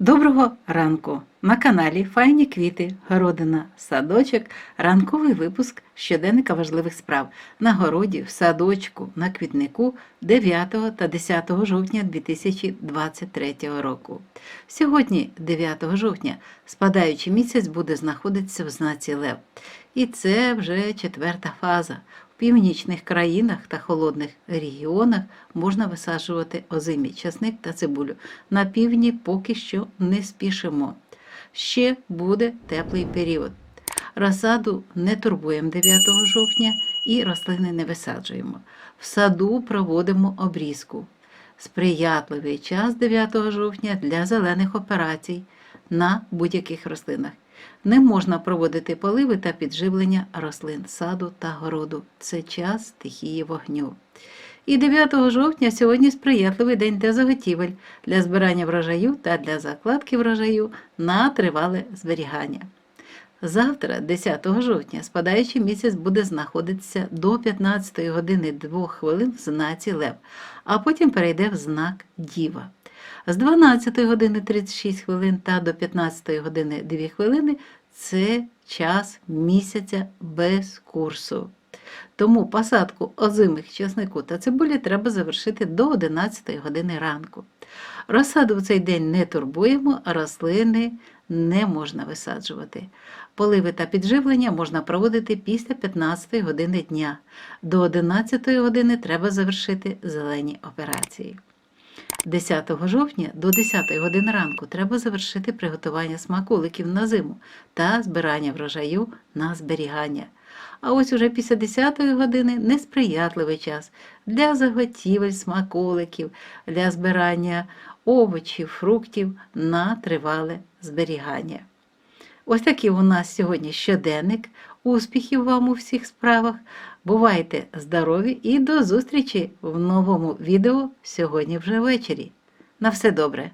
Доброго ранку! На каналі Файні квіти, городина, садочок, ранковий випуск щоденника важливих справ на городі, в садочку, на квітнику 9 та 10 жовтня 2023 року. Сьогодні, 9 жовтня, спадаючий місяць буде знаходитися в знаці Лев. І це вже четверта фаза. В північних країнах та холодних регіонах можна висаджувати озимі часник та цибулю. На півдні поки що не спішимо. Ще буде теплий період. Розсаду не турбуємо 9 жовтня і рослини не висаджуємо. В саду проводимо обрізку. Сприятливий час 9 жовтня для зелених операцій на будь-яких рослинах. Не можна проводити поливи та підживлення рослин саду та городу. Це час стихії вогню. І 9 жовтня сьогодні сприятливий день для заготівель, для збирання врожаю та для закладки врожаю на тривале зберігання. Завтра, 10 жовтня, спадаючий місяць буде знаходитися до 15 години 2 хвилин в знаці Лев, а потім перейде в знак Діва. З 12 години 36 хвилин та до 15 години 2 хвилини це час місяця без курсу. Тому посадку озимих часнику та цибулі треба завершити до 11 години ранку. Розсаду в цей день не турбуємо, а рослини не можна висаджувати. Поливи та підживлення можна проводити після 15 години дня. До 11 години треба завершити зелені операції. 10 жовтня до 10 години ранку треба завершити приготування смаколиків на зиму та збирання врожаю на зберігання. А ось уже після 10 години несприятливий час для заготівель смаколиків, для збирання овочів, фруктів на тривале зберігання. Ось такий у нас сьогодні щоденник. Успіхів вам у всіх справах. Бувайте здорові і до зустрічі в новому відео сьогодні вже ввечері. На все добре!